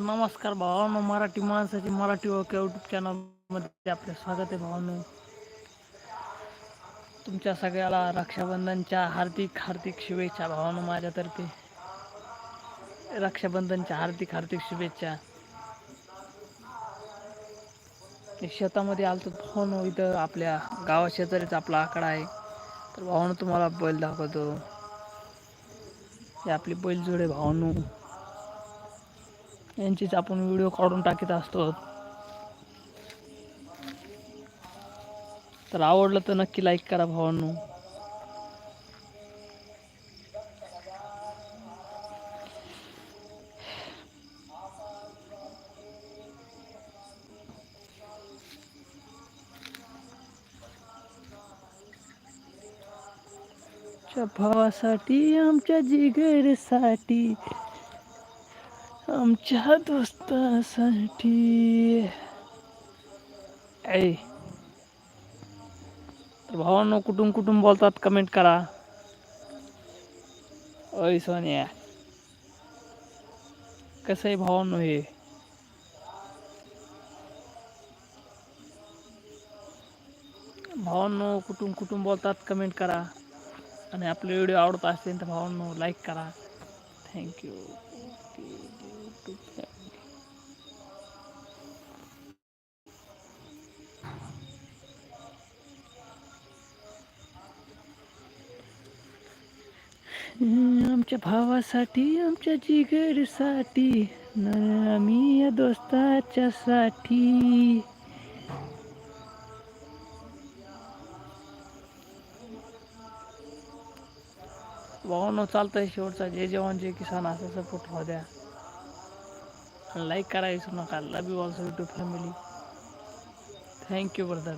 नमस्कार भावानो मराठी माणसाची Marathi okay YouTube चॅनलमध्ये आपले स्वागत आहे भावानो. तुमच्या सगळ्याला रक्षाबंधनच्या हार्दिक हार्दिक शुभेच्छा भावानो माझ्यातर्फे. रक्षाबंधनच्या हार्दिक हार्दिक शुभेच्छा. ते शेतामध्ये आलतो फोन इथं आपल्या गावा शेजारीच आपला आकडा आहे. तर भावानं तुम्हाला बैल दाखवतो. हे आपली बैलजोडे भावानू. यांचीच आपण व्हिडिओ काढून टाकीत असतो. तर आवडलं तर नक्की लाईक करा भावांनो. भावासाठी आमच्या जिगरसाठी आमच्या दोस्तासाठी. ऐ. तर भावांनो कुठून कुठून बोलतात कमेंट करा. अय सोन्या. कसं आहे भावांनो हे? भावांनो कुठून कुठून बोलतात कमेंट करा. आणि आपले व्हिडिओ आवडत असतील तर भावांनो लाईक करा. थँक्यू आमच्या भावासाठी आमच्या जिगरसाठी न आम्ही या दोस्ताच्या साठी भावानो चालतंय शेवटचा. जय जवान जय किसान असं सपोर्ट राहू द्या. लाईक करा विसरू नका. Love you also to family thank you brother